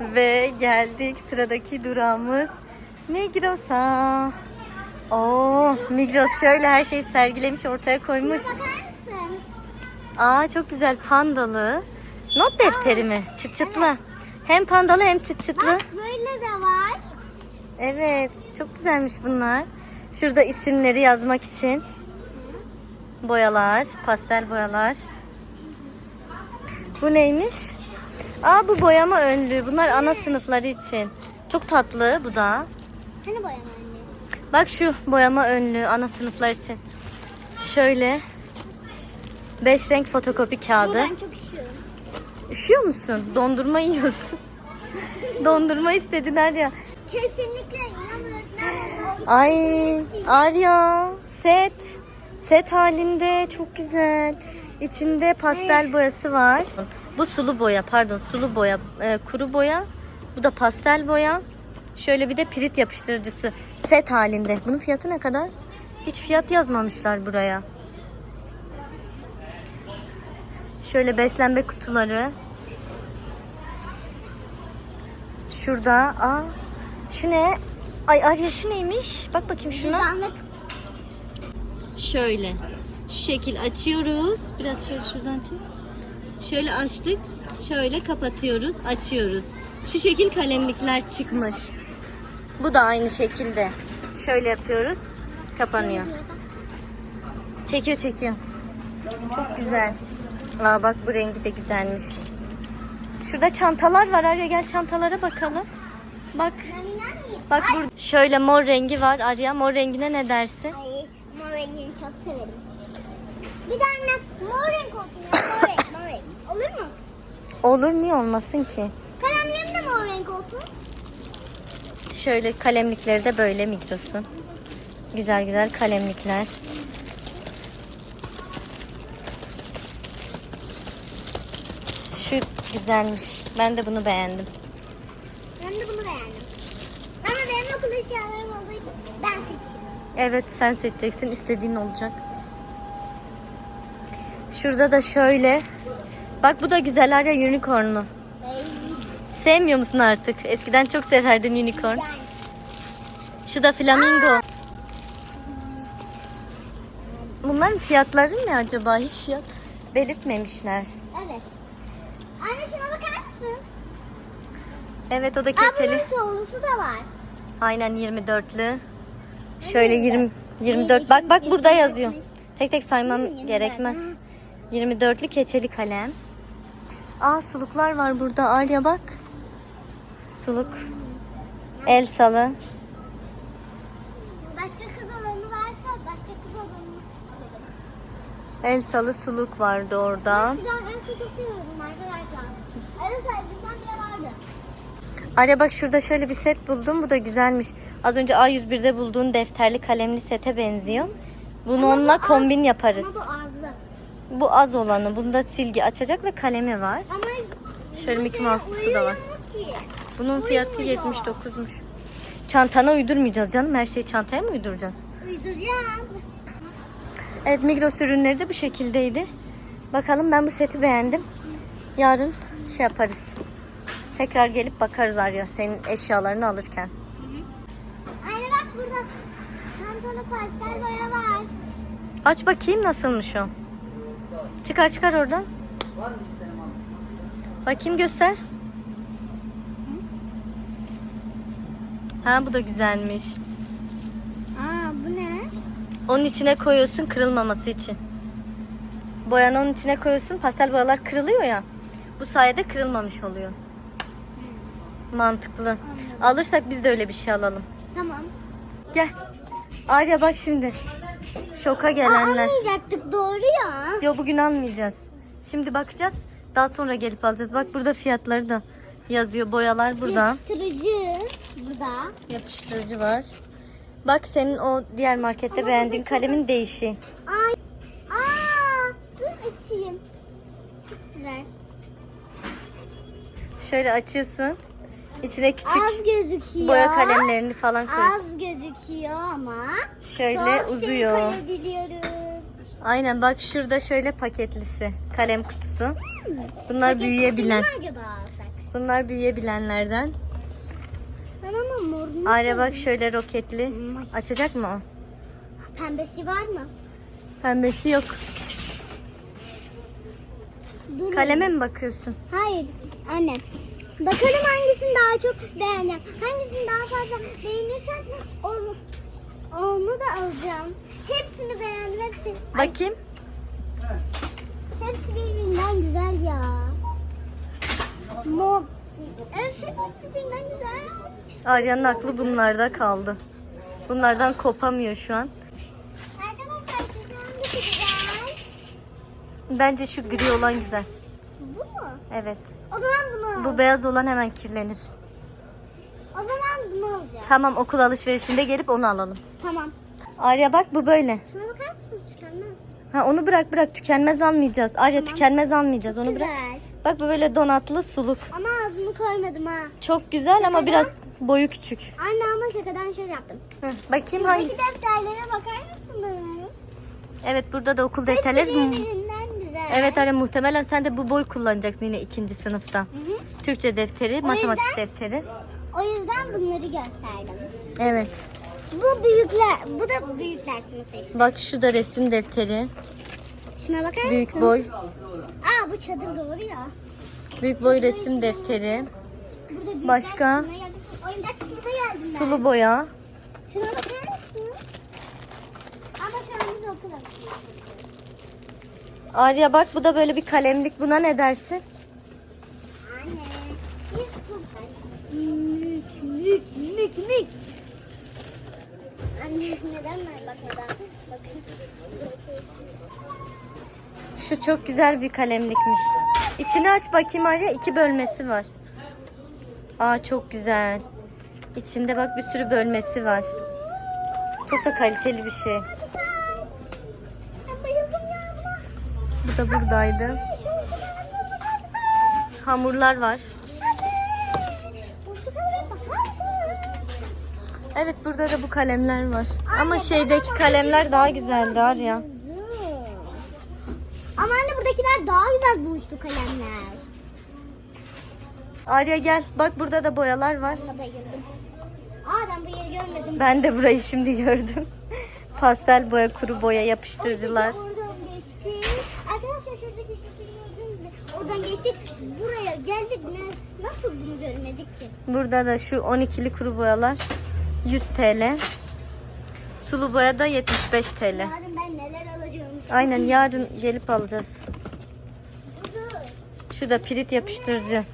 Ve geldik sıradaki durağımız Migros'a. Oo, Migros şöyle her şeyi sergilemiş ortaya koymuş. Bakar mısın? Aa çok güzel pandalı. Not defteri mi? Çıt çıtlı. Hem pandalı hem çıt çıtlı. Bak böyle de var. Evet çok güzelmiş bunlar. Şurada isimleri yazmak için. Boyalar, pastel boyalar. Bu neymiş? Aa bu boyama önlüğü. Bunlar ana sınıfları için. Çok tatlı bu da. Hani boyama anne? Bak şu boyama önlüğü ana sınıflar için. Şöyle. Beş renk fotokopi kağıdı. Ben çok üşüyorum. Üşüyor musun? Dondurma yiyorsun. Dondurma istediler ya. Kesinlikle inan öğretmenim. Ay Arya set. Set halinde çok güzel. İçinde pastel boyası var. Bu sulu boya pardon sulu boya e, kuru boya. Bu da pastel boya. Şöyle bir de pirit yapıştırıcısı set halinde. Bunun fiyatı ne kadar? Hiç fiyat yazmamışlar buraya. Şöyle beslenme kutuları. Şurada. Aa, şu ne? Ay Arya şu neymiş? Bak bakayım şuna. Cüzdanlık. Şöyle. Şu şekil açıyoruz. Biraz şöyle şuradan çek. Şöyle açtık. Şöyle kapatıyoruz. Açıyoruz. Şu şekil kalemlikler çıkmış. Bu da aynı şekilde. Şöyle yapıyoruz. Kapanıyor. Çekiyor çekiyor. Çok güzel. Aa bak bu rengi de güzelmiş. Şurada çantalar var. Arya gel çantalara bakalım. Bak. Bak burada şöyle mor rengi var. Arya mor rengine ne dersin? Ay mor rengini çok severim. Bir de anne mor renk olsun mor renk. Olur mu? Olur niye olmasın ki? Kalemlerim de mor renk olsun. Şöyle kalemlikleri de böyle Migros'un. Güzel güzel kalemlikler. Şu güzelmiş. Ben de bunu beğendim. Ben de bunu beğendim. Ama benim okul eşyalarım olduğu için ben seçiyorum. Evet sen seçeceksin. istediğin olacak. Şurada da şöyle. Bak bu da güzel Arya unicorn'u. Sevmiyor musun artık? Eskiden çok severdin unicorn. Şu da flamingo. Bunların fiyatları ne acaba? Hiç fiyat belirtmemişler. Evet. Anne şuna bakar mısın? Evet o da Aa keçeli. bunun toğlusu da var. Aynen 24'lü. Şöyle 20 24. Bak bak burada yazıyor. Tek tek saymam Hı, 24. gerekmez. 24'lü keçeli kalem. Aa suluklar var burada. Arya bak. Suluk. El salı. Başka kız olanı varsa başka kız olanı. El salı suluk vardı orada. Daha en çok seviyordum arkadaşlar. Evet elbisem bile vardı. Arya bak şurada şöyle bir set buldum. Bu da güzelmiş. Az önce A101'de bulduğun defterli kalemli sete benziyor. Bunu Ama bu onunla az- kombin yaparız. Ama bu azlı. Bu az olanı. Bunda silgi açacak ve kalemi var. Ama Şöyle Mickey Mouse'lusu da var. ki? Bunun fiyatı Uyumuyor. 79'muş. Çantana uydurmayacağız canım. Her şeyi çantaya mı uyduracağız? Uyduracağım. Evet Migros ürünleri de bu şekildeydi. Bakalım ben bu seti beğendim. Yarın şey yaparız. Tekrar gelip bakarız Arya senin eşyalarını alırken. Anne bak burada çantalı pastel boya var. Aç bakayım nasılmış o. Çıkar çıkar oradan. Bakayım göster. Ha bu da güzelmiş. Aa bu ne? Onun içine koyuyorsun kırılmaması için. Boyanı onun içine koyuyorsun. Pastel boyalar kırılıyor ya. Bu sayede kırılmamış oluyor. Mantıklı. Alırsak biz de öyle bir şey alalım. Tamam. Gel. Arya bak şimdi. Şoka gelenler. almayacaktık doğru ya. Yo bugün almayacağız. Şimdi bakacağız. Daha sonra gelip alacağız. Bak burada fiyatları da yazıyor. Boyalar burada. Yapıştırıcı burada. Yapıştırıcı var. Bak senin o diğer markette beğendiğin kalemin değişi. Ay. Aa, dur açayım. Çok güzel. Şöyle açıyorsun. İçine küçük Az gözüküyor. boya kalemlerini falan koyuyorsun. Az gözüküyor ama Şöyle çok şey uzuyor. koyabiliyoruz. Aynen bak şurada şöyle paketlisi. Kalem kutusu. Bunlar Paket büyüyebilen. acaba alsak? Bunlar büyüyebilenlerden. Ben ama morunu Arya bak şöyle roketli. Açacak mı o? Pembesi var mı? Pembesi yok. Dur. Kaleme mi bakıyorsun? Hayır anne. Bakalım hangisini daha çok beğeneceğim. Hangisini daha fazla beğenirsen onu, onu da alacağım. Hepsini beğendim hepsi. Bakayım. Hepsi birbirinden güzel ya. Mo Evet hepsi birbirinden güzel. Arya'nın aklı bunlarda kaldı. Bunlardan kopamıyor şu an. Arkadaşlar sizce hangisi güzel? Bence şu gri olan güzel. Mu? Evet. O zaman bunu. Bu beyaz olan hemen kirlenir. O zaman bunu alacağım. Tamam okul alışverişinde gelip onu alalım. Tamam. Arya bak bu böyle. Şuna bakar mısınız? Tükenmez. Ha onu bırak bırak tükenmez almayacağız. Arya tükenmez almayacağız onu bırak. Güzel. Bak bu böyle donatlı suluk. Ama ağzımı koymadım ha. Çok güzel ama biraz boyu küçük. Anne ama şakadan şöyle yaptım. Hı, bakayım Buradaki hangisi? defterlere bakar mısınız? Evet burada da okul defterleri. Evet Arya muhtemelen sen de bu boy kullanacaksın yine ikinci sınıfta. Hı hı. Türkçe defteri, matematik yüzden- defteri. O yüzden bunları gösterdim. Evet. Bu büyükler, bu da büyükler sınıfı işte. Bak şu da resim defteri. Şuna bakar Büyük mısın? boy. Aa bu çadır doğru ya. Büyük boy resim defteri. Başka? Oyuncak kısmına geldim ben. Sulu boya. Şuna bakar mısın? Ama şu an biz okul. Arya bak bu da böyle bir kalemlik. Buna ne dersin? Anne. Mük mük mük mük. Anne neden ben bak? Bakın. Şu çok güzel bir kalemlikmiş. İçini aç bakayım Arya. iki bölmesi var. Aa çok güzel. İçinde bak bir sürü bölmesi var. Çok da kaliteli bir şey. Ben bayıldım ya buna. Bu da buradaydı. Hamurlar var. Anne. Evet burada da bu kalemler var. Ama şeydeki kalemler daha güzeldi Arya. Ama anne buradakiler daha güzel bu uçlu kalemler. Arya gel. Bak burada da boyalar var. Aa ben bu yeri görmedim. Ben de burayı şimdi gördüm. Pastel boya, kuru boya yapıştırıcılar. Arkadaşlar şuradaki gördünüz mü? Oradan geçtik. Buraya geldik. Ne, nasıl bunu görmedik ki? Burada da şu 12'li kuru boyalar 100 TL. Sulu boya da 75 TL. Yarın ben neler alacağım. Aynen yarın gelip alacağız. Şu da pirit yapıştırıcı.